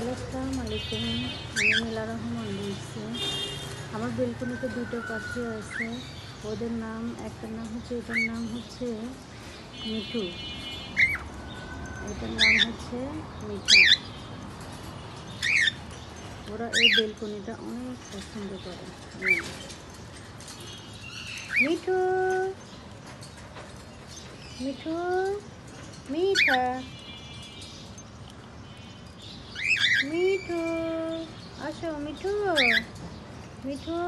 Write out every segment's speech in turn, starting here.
Hello আসসালামু আলাইকুম। আমি নীলা রহমান বলছি। আমার বেলকুনিতে দুটো পাখি আছে। ওদের নাম, একটার নাম হচ্ছে, এটার নাম হচ্ছে মিঠু। এটার নাম হচ্ছে মিঠা। ওরা এই বেলকুনিটা অনেক পছন্দ করে। মিঠু! মিঠু! মিঠা! মিঠু, আসো মিঠু মিঠু।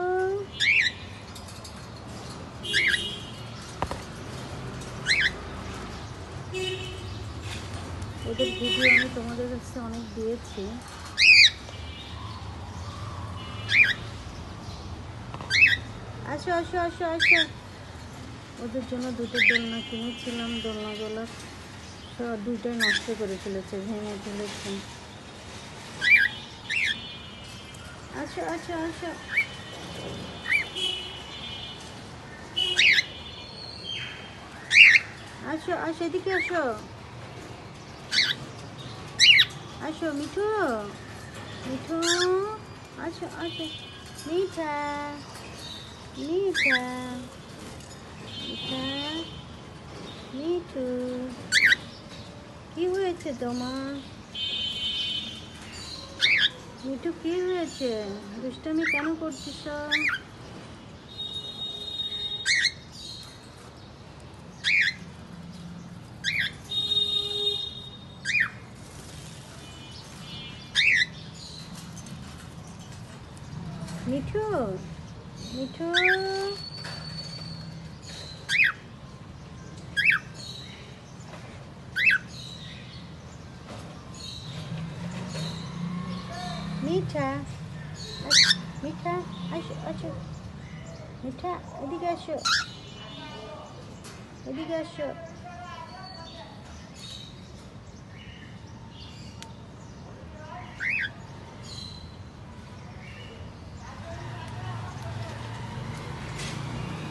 ওদের ভিডিও আমি তোমাদের কাছে অনেক দিয়েছি। আসো আসো আসো আসো। ওদের জন্য দুটো দোলনা কিনেছিলাম, দোলনাগুলো সব দুইটাই নষ্ট করে ফেলেছে, ভেঙে ফেলেছে। আসো আসো আসো আসো আসো এদিকে আসো আসো মিঠু মিঠু আসো আসো মিঠা মিঠা মিঠা মিঠু কি হয়েছে তোমার মিঠু কি হয়েছে? দুষ্টামি কেন করছিস মিঠু মিঠু। মিঠা মিঠা আসো আসো মিঠা এদিকে আসো এদিকে আসো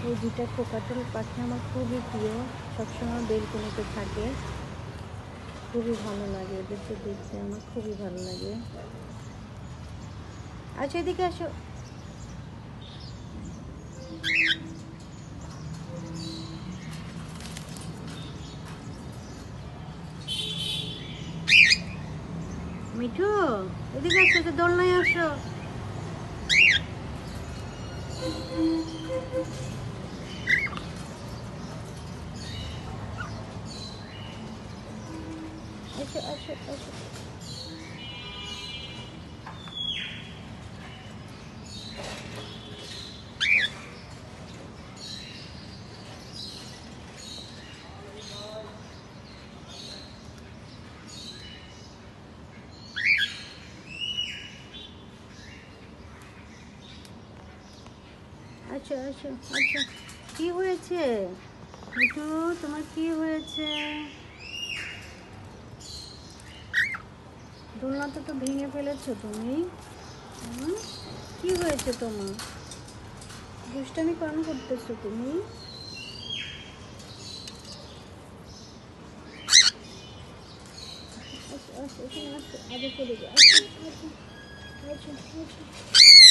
এই দুটা কোকাটেল পাখি আমার খুবই প্রিয়। সবসময় বেলকনিতে থাকে। খুবই ভালো লাগে। এদেরকে দেখতে আমার খুবই ভালো লাগে। আচ্ছা এদিকে আসো। মিঠু এদিকে আসো তো দোলনায় আসো। আসো আসো আসো। আচ্ছা আচ্ছা আচ্ছা। কি হয়েছে? মিঠু, তোমার কি হয়েছে? দোলনাটা তো ভেঙে ফেলেছো তুমি। কি হয়েছে তোমার? দুষ্টামি কেন করতেছো তুমি? আচ্ছা আচ্ছা আসো, আগে যাও। আচ্ছা আচ্ছা আচ্ছা আচ্ছা।